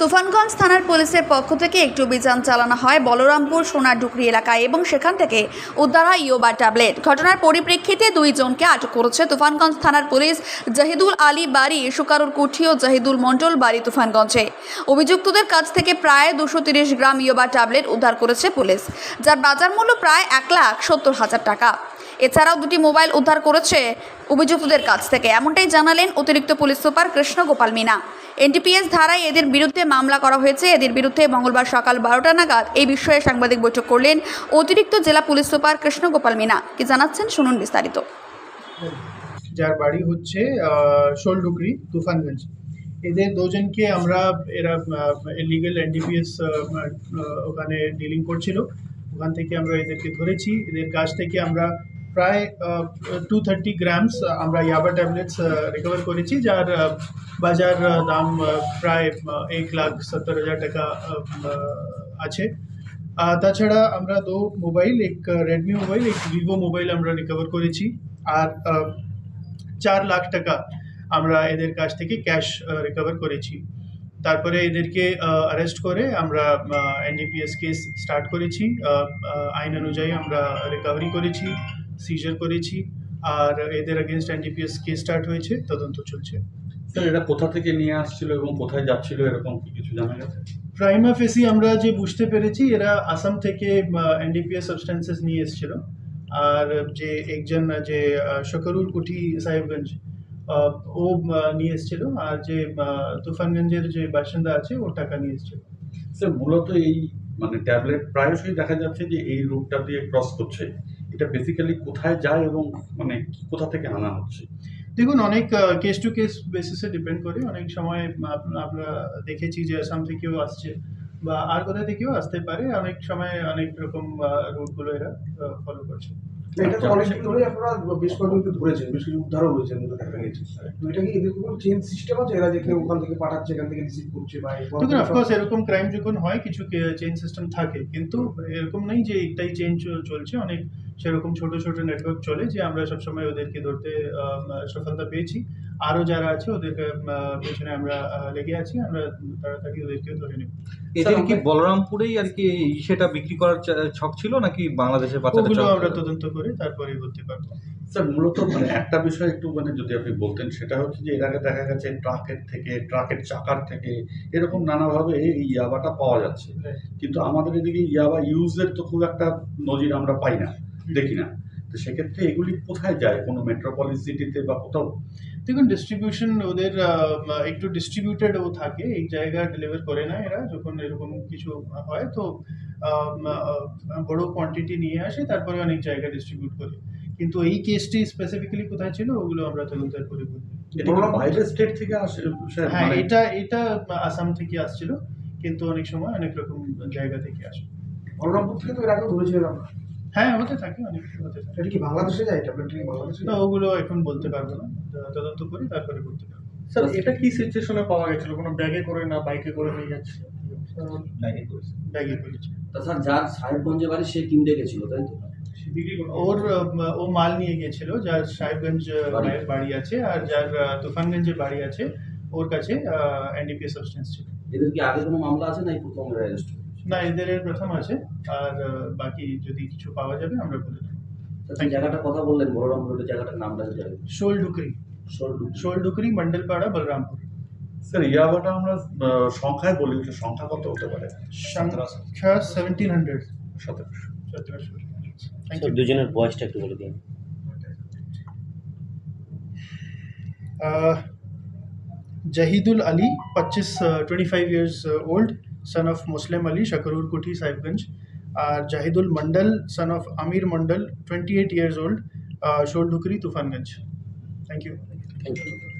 তুফানগঞ্জ থানার পুলিশের পক্ষ থেকে একটি অভিযান চালানো হয় বলরামপুর সোনাডুকরি এলাকায় এবং সেখান থেকে উদ্ধার হয় ইয়োবা ট্যাবলেট। ঘটনার পরিপ্রেক্ষিতে দুইজনকে আটক করেছে তুফানগঞ্জ থানার পুলিশ জাহিদুল আলী বাড়ি, সুকারুর কুঠি ও জাহিদুল মণ্ডল বাড়ি তুফানগঞ্জে। অভিযুক্তদের কাছ থেকে প্রায় দুশো গ্রাম ইয়োবা ট্যাবলেট উদ্ধার করেছে পুলিশ, যার বাজার মূল্য প্রায় এক লাখ সত্তর হাজার টাকা। এছাড়াও দুটি মোবাইল উদ্ধার করেছে অভিযুক্তদের কাছ থেকে। এমনটাই জানালেন অতিরিক্ত police super Krishna Gopal Meena. NDPS ধারায় এদের বিরুদ্ধে মামলা করা হয়েছে। এদের বিরুদ্ধে মঙ্গলবার সকাল বারোটা নাগাদ এই বিষয়ে সাংবাদিক বৈঠক করলেন অতিরিক্ত জেলা পুলিশ সুপার কৃষ্ণ গোপাল মিনা। কি জানাচ্ছেন শুনুন বিস্তারিত। যার বাড়ি হচ্ছে শোলডুকরি, তুফানগঞ্জ। এদের দুজনকে আমরা, এরা লিগেল এনডিপিএস ওখানে ডিলিং করছিল। ওখান থেকে আমরা এদেরকে ধরেছি। এদের কাছ থেকে আমরা প্রায় টু থার্টি গ্রামস আমরা ইয়াবা ট্যাবলেটস রিকভার করেছি, যার বাজার দাম প্রায় এক লাখ সত্তর হাজার টাকা আছে। তাছাড়া আমরা দু মোবাইল, এক রেডমি মোবাইল, এক ভিভো মোবাইল আমরা রিকভার করেছি। আর চার লাখ টাকা আমরা এদের কাছ থেকে ক্যাশ রিকভার করেছি। তারপরে এদেরকে অ্যারেস্ট করে আমরা এনডিপিএস কেস স্টার্ট করেছি। আইন অনুযায়ী আমরা রিকভারি করেছি। সিজার করেছি আর এদের এগেনস্ট এনডিপিএস কেস স্টার্ট হয়েছে তদন্ত চলছে। স্যার এটা কোথা থেকে নিয়ে আসছিল এবং কোথায় যাচ্ছিল এরকম কি কিছু জানা গেছে? প্রাইমা ফেসি আমরা যে বুঝতে পেরেছি এরা আসাম থেকে এনডিপিএস সাবস্টেন্সেস নিয়ে এসেছিল। আর যে একজন যে শকরুল কুঠি সাহেবগঞ্জ ও নিয়ে এসেছিল। আর যে তুফানগঞ্জের যে বাসিন্দা আছে ও টাকা নিয়ে এসেছিল। স্যার মূলত এই মানে ট্যাবলেট প্রায়শই দেখা যাচ্ছে যে এই রুটটা দিয়ে ক্রস করছে। এটা বেসিক্যালি কোথায় যায় এবং মানে কোথা থেকে আনা হচ্ছে? দেখুন অনেক কেস টু কেস বেসিসে ডিপেন্ড করে। অনেক সময় আমরা দেখেছি যে আসাম থেকেও আসছে বা আর কোথা থেকেও আসতে পারে। অনেক সময় অনেক রকম রুটগুলো এরা ফলো করছে। এটা তো অনেকদিন ধরে আপনারা বেশ কয়েকজনকে ধরেছেন বেশ কিছু উদ্ধারও হয়েছে দেখা গেছে। তো এটা কি এদের কোনো চেঞ্জ সিস্টেম আছে? এরা ওখান থেকে পাঠাচ্ছে এখান থেকে রিসিভ করছে বা দেখুন অফকোর্স এরকম ক্রাইম যখন হয় কিছু চেঞ্জ সিস্টেম থাকে। কিন্তু এরকম নেই যে একটাই চেঞ্জ চলছে। অনেক সেরকম ছোট ছোট নেটওয়ার্ক চলে যে আমরা সবসময় ওদেরকে ধরতে আহ, সফলতা পেয়েছি। আরও যারা আছে ওদেরকে আহ, পেছনে আমরা লেগে আছি আমরা তাড়াতাড়ি ওদেরকে ধরে নেব। এদের কি বলরামপুরেই আর কি সেটা বিক্রি করার ছক ছিল নাকি বাংলাদেশের বাচ্চাদের ছক আমরা তদন্ত করে তারপরে বলতে পারব স্যার মূলত মানে একটা বিষয় একটু মানে যদি আপনি বলতেন সেটা হচ্ছে যে এর আগে দেখা গেছে ট্রাকের থেকে ট্রাকের চাকার থেকে এরকম নানাভাবে এই ইয়াবাটা পাওয়া যাচ্ছে। কিন্তু আমাদের এদিকে ইয়াবা ইউজের তো খুব একটা নজির আমরা পাই না। দেখি না। তো সেক্ষেত্রে এগুলি কোথায় যায়? কোনো মেট্রোপলিস সিটিতে বা কোথাও? দেখুন ডিস্ট্রিবিউশন ওদের একটু ডিস্ট্রিবিউটেড ও থাকে। এই জায়গায় ডেলিভার করে না এরা। যখন এরকম কিছু হয় তো বড় কোয়ান্টিটি নিয়ে আসে তারপরে অনেক জায়গায় ডিস্ট্রিবিউট করে। কিন্তু এই কেসটি স্পেসিফিক্যালি কোথায় ছিল ওগুলো আমরা তদন্তের করে বাইরের স্টেট থেকে আসে হ্যাঁ মানে এটা এটা আসাম থেকে আসছিল কিন্তু অনেক সময় অনেক রকম জায়গা থেকে আসে। বলরামপুর থেকে তো এর আগেও ধরেছিলেন আমরা হ্যাঁ হতে থাকে অনেক হতে থাকে। এটা কি বাংলাদেশে যায়? ট্যাবলেটটা কি বাংলাদেশে না? ওগুলো এখন বলতে পারব না। তদন্ত করি তারপরে বলতে পারব। স্যার এটা কি সিচুয়েশনে পাওয়া গেছিল? কোনো ব্যাগে করে না বাইকে করে নিয়ে যাচ্ছে? ব্যাগে করেছি। তাছাড়া যার সাহেবগঞ্জে বাড়ি সে কিনতে গেছিল তাই তো? ওর ও মাল নিয়ে গেছিল যার সাহেবগঞ্জ বাড়ি। আছে আর যার তুফানগঞ্জে বাড়ি আছে ওর কাছে এনডিপিএস সাবস্টেন্স ছিল। এদের কি আগে কোনো মামলা আছে নাই প্রথম অ্যারেস্ট না এদের প্রথম আছে। আর বাকি যদি কিছু পাওয়া যাবে আমরা বলে দেবো। তাছাড়া জায়গাটার কথা বললেন বলরাম রোডের জায়গাটার নামটা জানেন শোল ডুকরি। শোল ডুকরি। মন্ডলপাড়া বলরামপুর। স্যার ইয়াবাটা আমরা সংখ্যায় বলি সংখ্যা কত হতে পারে? সংখ্যা সেভেন্টিন হান্ড্রেড সতেরোশো সতেরোশো দুজনের বয়সটা একটু বলে দিন। Ali, 25, uh, 25 years uh, old, son of Muslim Ali, Shakarur Kuti, Saibganj. Uh, Jahidul Mandal, son of Amir Mandal, 28 years old, uh, Shol Dukri, Tufanganj. Thank you. Thank you.